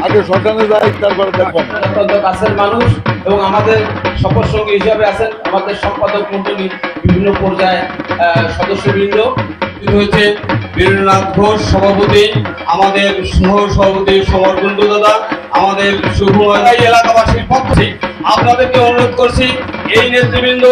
আগে শ্মশানে যাই তারপরে দেখবেন অত্যন্ত কাছের মানুষ এবং আমাদের সফর সঙ্গী হিসাবে আছেন আমাদের সম্পাদক মন্ডলী বিভিন্ন পর্যায়ে আহ, সদস্যবৃন্দ। তিনি হচ্ছে বীরেন্দ্রনাথ ঘোষ সভাপতি, আমাদের সহ সভাপতি সমর কুণ্ডু দাদা, আমাদের শুভময় এলাকাবাসীর পক্ষে আপনাদেরকে অনুরোধ করছি, এই নেতৃবৃন্দ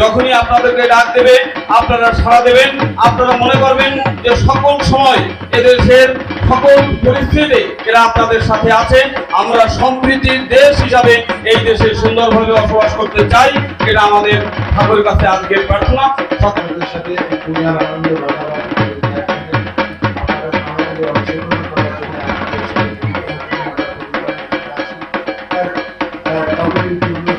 যখনই আপনাদেরকে ডাক দেবে, আপনারা সাড়া দেবেন, আপনারা মনে করবেন যে সকল সময় এদেশের সকল পরিস্থিতিতে এরা আপনাদের সাথে আছে। আমরা সম্প্রীতির দেশ হিসাবে এই দেশে সুন্দরভাবে বসবাস করতে চাই, এটা আমাদের ঠাকুরের কাছে আজকের প্রার্থনা। আপনাদের সাথে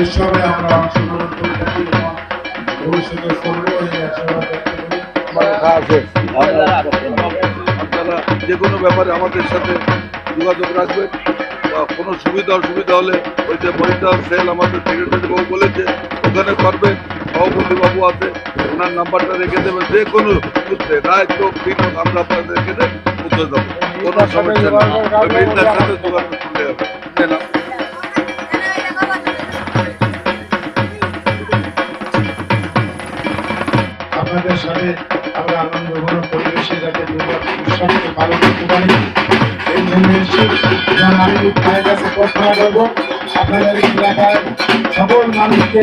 উৎসবে আমরা অংশগ্রহণ করে থাকি এবং ভবিষ্যতে করব এই আশীর্বাদ আপনারা যে কোনো ব্যাপারে আমাদের সাথে যোগাযোগ রাখবেন বা কোনো সুবিধা অসুবিধা হলে ওই যে মনিটর সেল আমাদের সেক্রেটারি বাবু বলেছে ওখানে করবে সভাপতি বাবু আছে ওনার নাম্বারটা রেখে দেবেন। যে কোনো সূত্রে রায় চোখ দিন হোক, আমরা আপনাদের রেখে দেব। উঠে যাব কোনো সমস্যা নেই। সাথে যোগাযোগ করলে হবে। আপনাদের সাথে আমরা আনন্দ ঘন পরিবেশে যাতে উৎসবকে পালন করতে পারি। এই জন্য আমি মায়ের কাছে প্রার্থনা করব আপনাদের এলাকায় সকল মানুষকে